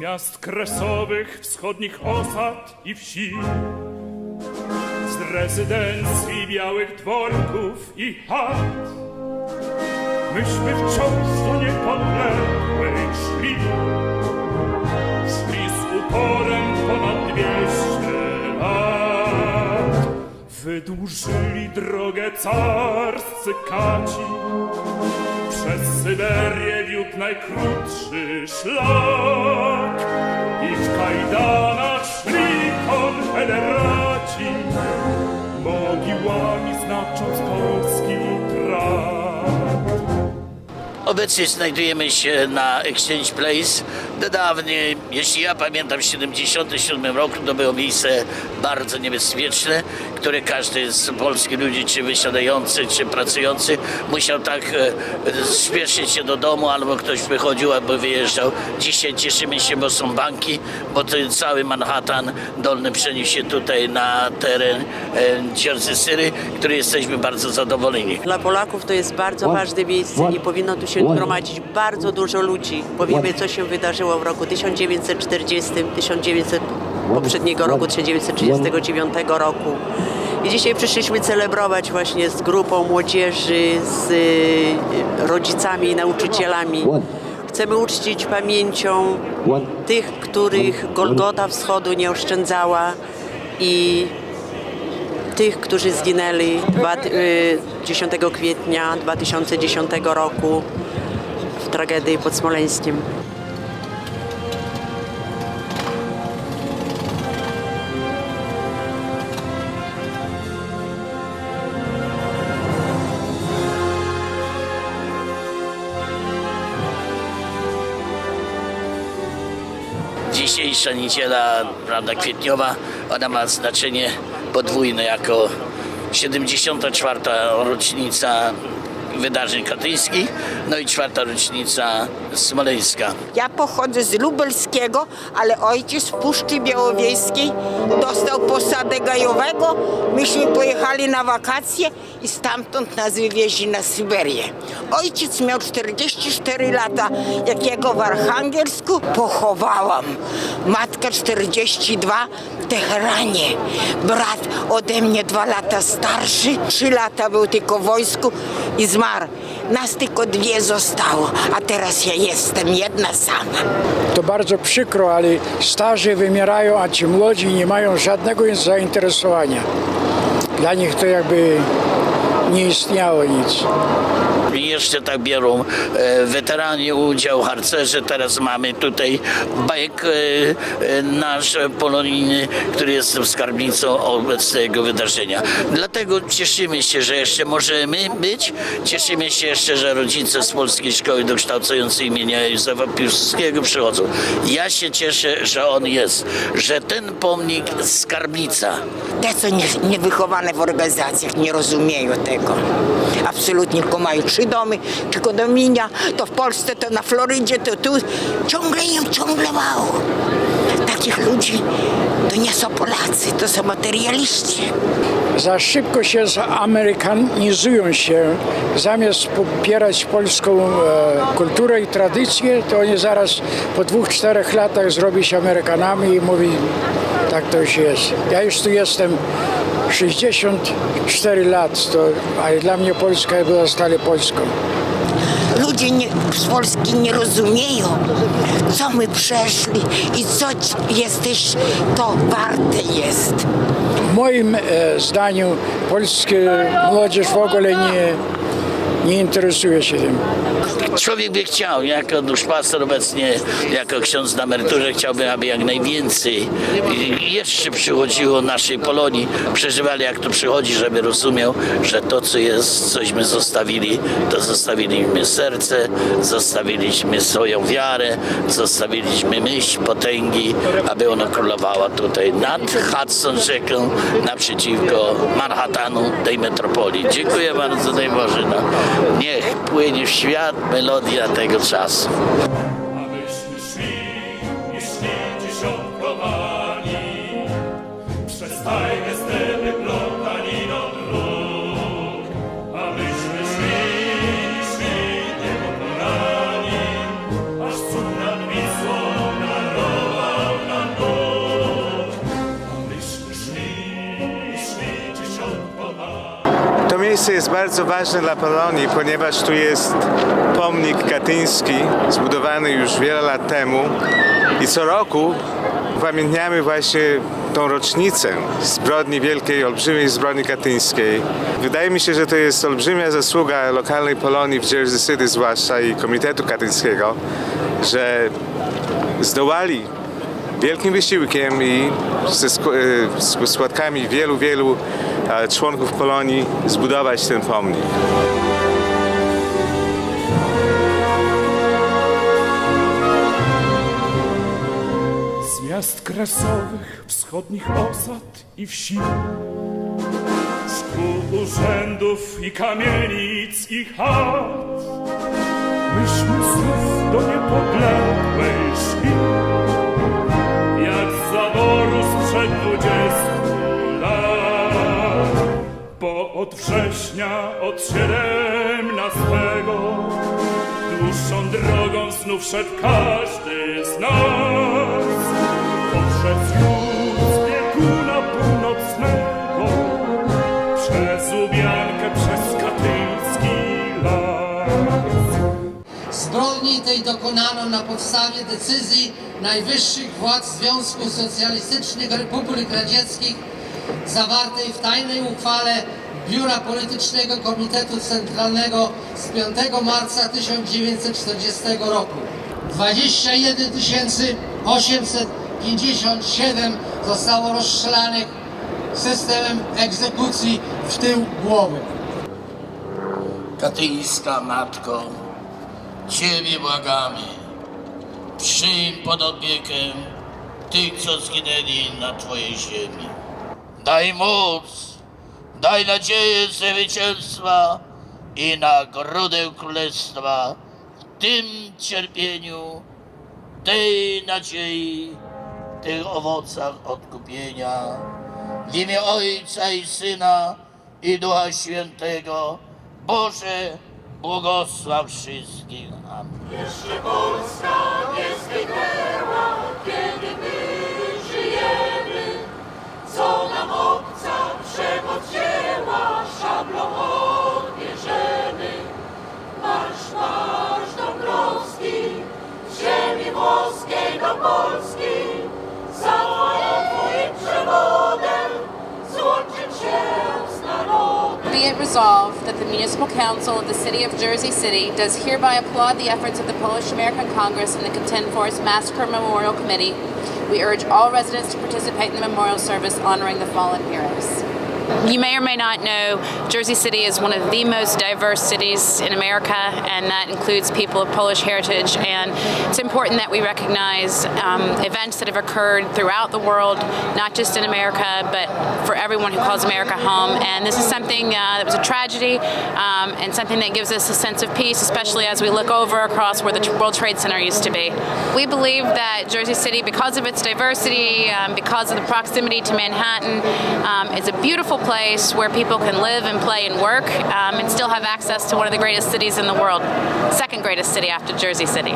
miast kresowych, wschodnich osad i wsi, z rezydencji białych dworków i chat. Myśmy wciąż do niepodległej szli, szli z uporem ponad dwieście lat. Wydłużyli drogę carscy kaci, przez Syberię wiódł najkrótszy szlak i w kajdanach szli konfederaci, mogiłami znacząc polski trakt. Obecnie znajdujemy się na Exchange Place. Dawniej, jeśli ja pamiętam, w 77 roku to było miejsce bardzo niebezpieczne, które każdy z polskich ludzi, czy wysiadający, czy pracujący, musiał tak e, spieszyć się do domu, albo ktoś wychodził, albo wyjeżdżał. Dzisiaj cieszymy się, bo są banki, bo to cały Manhattan dolny przeniósł się tutaj na teren e, Jersey City, który jesteśmy bardzo zadowoleni. Dla Polaków to jest bardzo ważne miejsce i powinno tu się gromadzić bardzo dużo ludzi. Powiemy, co się wydarzyło w roku 1940, 1900 poprzedniego roku, 1939 roku. I dzisiaj przyszliśmy celebrować właśnie z grupą młodzieży, z y, rodzicami i nauczycielami. Chcemy uczcić pamięcią tych, których Golgota Wschodu nie oszczędzała i tych, którzy zginęli dwa, y, 10 kwietnia 2010 roku w tragedii pod Smoleńskiem. Dzisiejsza niedziela, prawda, kwietniowa, ona ma znaczenie podwójne jako 74. rocznica wydarzeń katyńskich, no i czwarta rocznica smoleńska. Ja pochodzę z Lubelskiego, ale ojciec w Puszczy Białowieskiej dostał posadę gajowego. Myśmy pojechali na wakacje i stamtąd nas wywieźli na Syberię. Ojciec miał 44 lata, jak jego w Archangelsku pochowałam. Matka 42 w Teheranie. Brat ode mnie dwa lata starszy, trzy lata był tylko w wojsku i zmarł. Nas tylko dwie zostało, a teraz ja jestem jedna sama. To bardzo przykro, ale starzy wymierają, a ci młodzi nie mają żadnego zainteresowania. Dla nich to jakby nie istniało nic. Jeszcze tak biorą e, weterani udział, harcerze. Teraz mamy tutaj bajek e, e, nasz polonijny, który jest skarbnicą obecnego wydarzenia. Dlatego cieszymy się, że jeszcze możemy być. Cieszymy się jeszcze, że rodzice z Polskiej Szkoły Dokształcającej imienia Józefa Piłsudskiego przychodzą. Ja się cieszę, że on jest, że ten pomnik skarbnica Te, co nie, niewychowane w organizacjach, nie rozumieją tego. Absolutnie, tylko mają trzy domy, czy kondominia, to w Polsce, to na Florydzie, to tu. Ciągle im ciągle mało. Takich ludzi to nie są Polacy, to są materialiści. Za szybko się zamerykanizują się. Zamiast popierać polską e, kulturę i tradycję, to oni zaraz po dwóch, czterech latach zrobi się Amerykanami i mówi, tak to już jest. Ja już tu jestem 64 lat, to, ale dla mnie Polska była stale Polską. Ludzie nie, z Polski nie rozumieją, co my przeszli i co jesteś, to warte jest. W moim e, zdaniu polska młodzież w ogóle nie, nie interesuje się tym. Człowiek by chciał, jako duszpaster obecnie, jako ksiądz na emeryturze, chciałbym, aby jak najwięcej jeszcze przychodziło naszej Polonii, przeżywali jak to przychodzi, żeby rozumiał, że to, co jest, cośmy zostawili, to zostawiliśmy serce, zostawiliśmy swoją wiarę, zostawiliśmy myśl, potęgi, aby ona królowała tutaj nad Hudson rzeką, naprzeciwko Manhattanu, tej metropolii. Dziękuję bardzo, daj Boże. Niech płynie w świat melodia tego czasu. Miejsce jest bardzo ważne dla Polonii, ponieważ tu jest pomnik katyński, zbudowany już wiele lat temu i co roku upamiętniamy właśnie tą rocznicę zbrodni wielkiej, olbrzymiej zbrodni katyńskiej. Wydaje mi się, że to jest olbrzymia zasługa lokalnej Polonii w Jersey City zwłaszcza i Komitetu Katyńskiego, że zdołali wielkim wysiłkiem i ze e, składkami wielu, wielu członków Polonii zbudować ten pomnik. Z miast kresowych, wschodnich osad i wsi Z urzędów i kamienic i chat Myśmy znów do niepodległej szli Jak z zaboru sprzed od września, od siedemnastego Dłuższą drogą znów szedł każdy z nas. Poprzez z bieguna północnego Przez Lubiankę, przez Katyński las. Zbrodni tej dokonano na podstawie decyzji najwyższych władz Związku Socjalistycznych Republik Radzieckich zawartej w tajnej uchwale Biura Politycznego Komitetu Centralnego z 5 marca 1940 roku. 21 857 zostało rozstrzelanych systemem egzekucji w tył głowy. Katyńska Matko, Ciebie błagamy, przyjm pod opiekę tych, co zginęli na Twojej ziemi. Daj moc, daj nadzieję zwycięstwa i nagrodę królestwa w tym cierpieniu, tej nadziei, tych owocach odkupienia. W imię Ojca i Syna i Ducha Świętego, Boże, błogosław wszystkich. Amen. Co Be it resolved that the Municipal Council of the City of Jersey City does hereby applaud the efforts of the Polish American Congress and the Contend Forest Massacre Memorial Committee. We urge all residents to participate in the memorial service honoring the fallen heroes. You may or may not know Jersey City is one of the most diverse cities in America, and that includes people of Polish heritage. And it's important that we recognize um, events that have occurred throughout the world, not just in America, but for everyone who calls America home. And this is something uh, that was a tragedy um, and something that gives us a sense of peace, especially as we look over across where the World Trade Center used to be. We believe that Jersey City, because of its diversity, um, because of the proximity to Manhattan, um, is a beautiful place where people can live and play and work um, and still have access to one of the greatest cities in the world, second greatest city after Jersey City.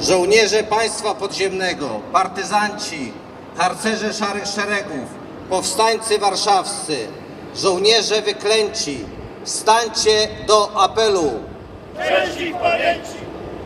Żołnierze państwa podziemnego, partyzanci, harcerze szarych szeregów, powstańcy warszawscy, żołnierze wyklęci, stańcie do apelu.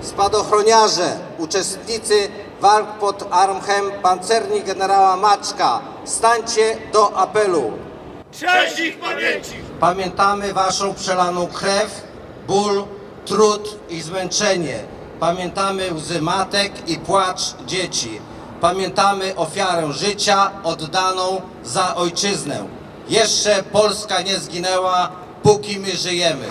Spadochroniarze, uczestnicy walk pod Armchem, pancerni generała Maczka, stańcie do apelu. Cześć ich pamięci! Pamiętamy Waszą przelaną krew, ból, trud i zmęczenie. Pamiętamy łzy matek i płacz dzieci. Pamiętamy ofiarę życia oddaną za ojczyznę. Jeszcze Polska nie zginęła, póki my żyjemy.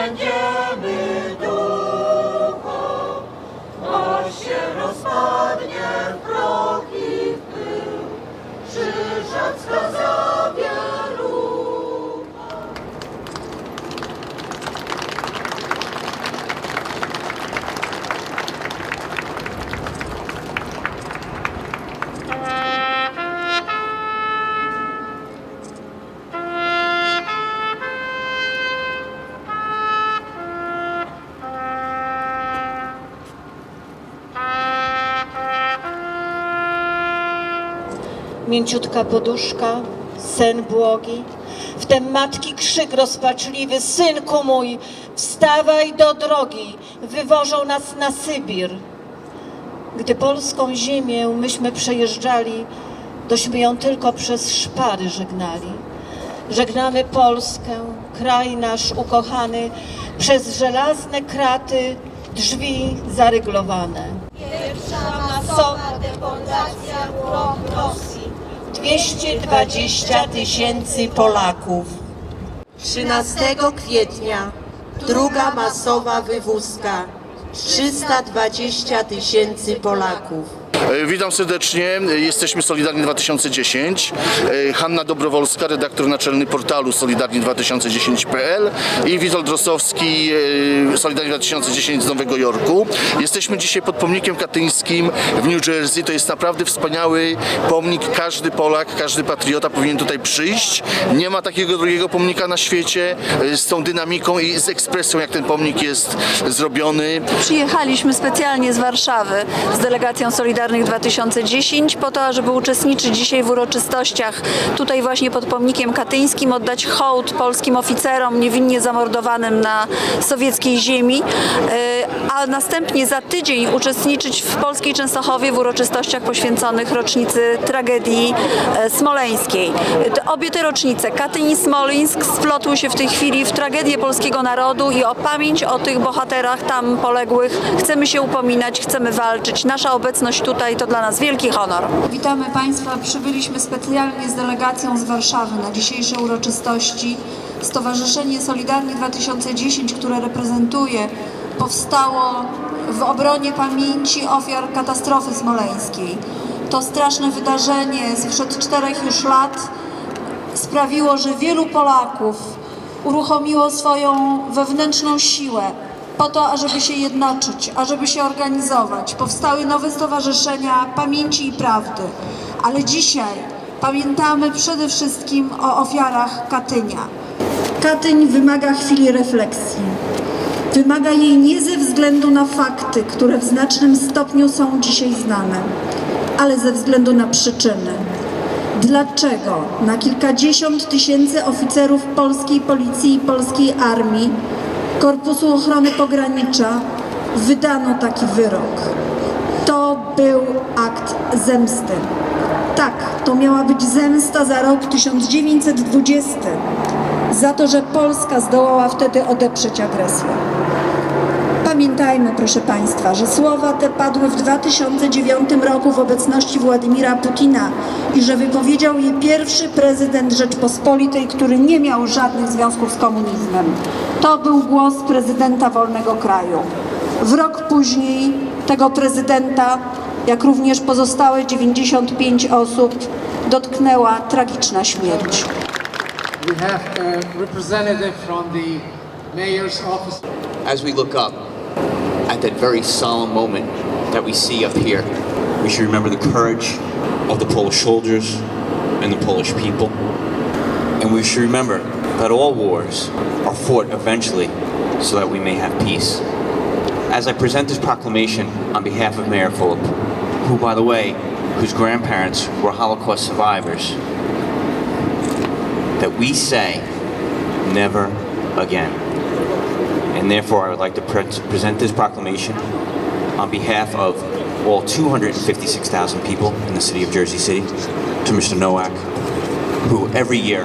Będziemy ducha, aż się rozpadnie w proch i w pył, krzyżacka zawieru. Mięciutka poduszka, sen błogi. Wtem matki krzyk rozpaczliwy, synku mój, wstawaj do drogi, wywożą nas na Sybir. Gdy polską ziemię myśmy przejeżdżali, dośmy ją tylko przez szpary żegnali. Żegnamy Polskę, kraj nasz ukochany, przez żelazne kraty, drzwi zaryglowane. Pierwsza masowa deportacja w Rosji. 220 tysięcy Polaków. 13 kwietnia druga masowa wywózka. 320 tysięcy Polaków. E, Witam serdecznie, jesteśmy Solidarni 2010. E, Hanna Dobrowolska, redaktor naczelny portalu solidarni2010.pl i Witold Rosowski, e, Solidarni 2010 z Nowego Jorku. Jesteśmy dzisiaj pod pomnikiem katyńskim w New Jersey. To jest naprawdę wspaniały pomnik. Każdy Polak, każdy patriota powinien tutaj przyjść. Nie ma takiego drugiego pomnika na świecie z tą dynamiką i z ekspresją, jak ten pomnik jest zrobiony. Przyjechaliśmy specjalnie z Warszawy z delegacją Solidarnych 2010 po to, żeby uczestniczyć dzisiaj w uroczystościach tutaj właśnie pod pomnikiem katyńskim, oddać hołd polskim oficerom niewinnie zamordowanym na sowieckiej ziemi, e, a następnie za tydzień uczestniczyć w polskiej Częstochowie w uroczystościach poświęconych rocznicy tragedii e, smoleńskiej. Te- Obie te rocznice, Katyń i Smoleńsk, splotły się w tej chwili w tragedię polskiego narodu i o pamięć o tych bohaterach tam poległych chcemy się upominać, chcemy walczyć. Nasza obecność tutaj to dla nas wielki honor. Witamy Państwa. Przybyliśmy specjalnie z delegacją z Warszawy na dzisiejsze uroczystości. Stowarzyszenie Solidarni 2010, które reprezentuję, powstało w obronie pamięci ofiar katastrofy smoleńskiej. To straszne wydarzenie sprzed czterech już lat sprawiło, że wielu Polaków uruchomiło swoją wewnętrzną siłę po to, ażeby się jednoczyć, ażeby się organizować. Powstały nowe stowarzyszenia pamięci i prawdy. Ale dzisiaj pamiętamy przede wszystkim o ofiarach Katynia. Katyń wymaga chwili refleksji. Wymaga jej nie ze względu na fakty, które w znacznym stopniu są dzisiaj znane, ale ze względu na przyczyny. Dlaczego na kilkadziesiąt tysięcy oficerów polskiej policji i polskiej armii, Korpusu Ochrony Pogranicza wydano taki wyrok? To był akt zemsty. Tak, to miała być zemsta za rok 1920, za to, że Polska zdołała wtedy odeprzeć agresję. Pamiętajmy, proszę Państwa, że słowa te padły w 2009 roku w obecności Władimira Putina i że wypowiedział je pierwszy prezydent Rzeczpospolitej, który nie miał żadnych związków z komunizmem. To był głos prezydenta wolnego kraju. W rok później tego prezydenta, jak również pozostałe 95 osób, dotknęła tragiczna śmierć. We have a representative from the mayor's office. as we look up at that very solemn moment that we see up here, we should remember the courage of the Polish soldiers and the Polish people. And we should remember that all wars are fought eventually so that we may have peace. As I present this proclamation on behalf of Mayor Philip, who, by the way, whose grandparents were Holocaust survivors, that we say never again. And therefore, I would like to pre- present this proclamation on behalf of all 256,000 people in the city of Jersey City to Mr. Nowak, who every year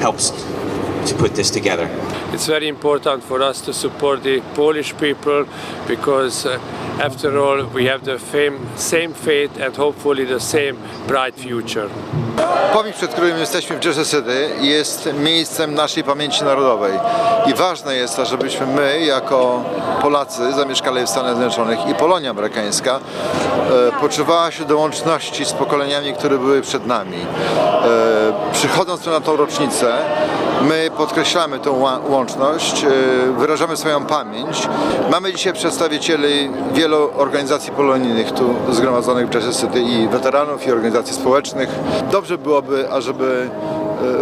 helps to put this together. It's very important for us to support the Polish people because, uh, after all, we have the fame, same fate and hopefully the same bright future. Pomnik, przed którym jesteśmy w Jersey City jest miejscem naszej pamięci narodowej i ważne jest to, żebyśmy my jako Polacy zamieszkali w Stanach Zjednoczonych i Polonia amerykańska e, poczuwała się do łączności z pokoleniami, które były przed nami. E, przychodząc na tą rocznicę, my podkreślamy tą łączność, e, wyrażamy swoją pamięć. Mamy dzisiaj przedstawicieli wielu organizacji polonijnych tu zgromadzonych w Jersey City i weteranów i organizacji społecznych. Dobrze byłoby, ażeby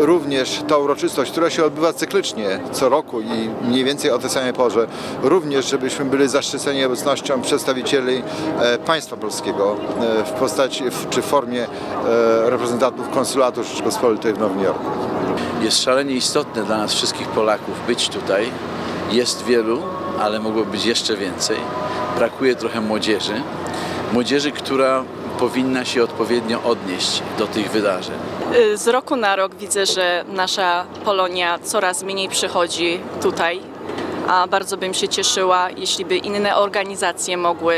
e, również ta uroczystość, która się odbywa cyklicznie co roku i mniej więcej o tej samej porze, również żebyśmy byli zaszczyceni obecnością przedstawicieli e, państwa polskiego e, w postaci czy w formie e, reprezentantów konsulatu Rzeczypospolitej w Nowym Jorku. Jest szalenie istotne dla nas wszystkich Polaków być tutaj. Jest wielu, ale mogło być jeszcze więcej. Brakuje trochę młodzieży. Młodzieży, która powinna się odpowiednio odnieść do tych wydarzeń. Y, Z roku na rok widzę, że nasza Polonia coraz mniej przychodzi tutaj, a bardzo bym się cieszyła, jeśli by inne organizacje mogły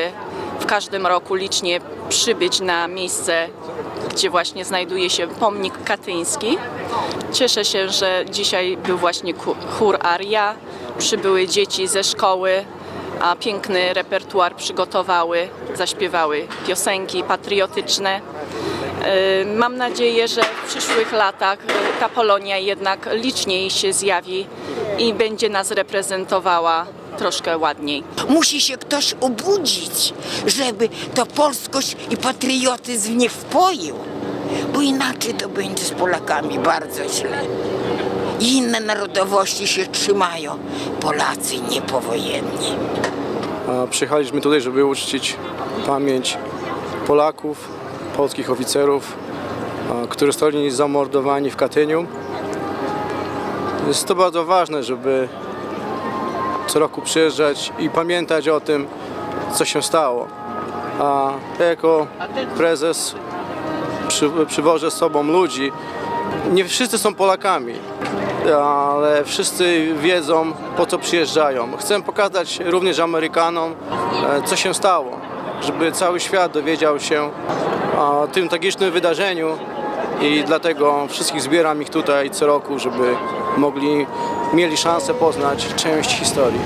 w każdym roku licznie przybyć na miejsce, gdzie właśnie znajduje się pomnik katyński. Cieszę się, że dzisiaj był właśnie chór Aria, przybyły dzieci ze szkoły, a piękny repertuar przygotowały, zaśpiewały piosenki patriotyczne. Y, Mam nadzieję, że w przyszłych latach ta Polonia jednak liczniej się zjawi i będzie nas reprezentowała troszkę ładniej. Musi się ktoś obudzić, żeby to polskość i patriotyzm nich wpoił, bo inaczej to będzie z Polakami bardzo źle. Inne narodowości się trzymają, Polacy niepowojenni. A Przyjechaliśmy tutaj, żeby uczcić pamięć Polaków, polskich oficerów, a, którzy zostali zamordowani w Katyniu. Jest to bardzo ważne, żeby co roku przyjeżdżać i pamiętać o tym, co się stało. A ja jako prezes przy, przywożę z sobą ludzi. Nie wszyscy są Polakami, ale wszyscy wiedzą, po co przyjeżdżają. Chcę pokazać również Amerykanom, e, co się stało, żeby cały świat dowiedział się o tym tragicznym wydarzeniu i dlatego wszystkich zbieram ich tutaj co roku, żeby mogli, mieli szansę poznać część historii.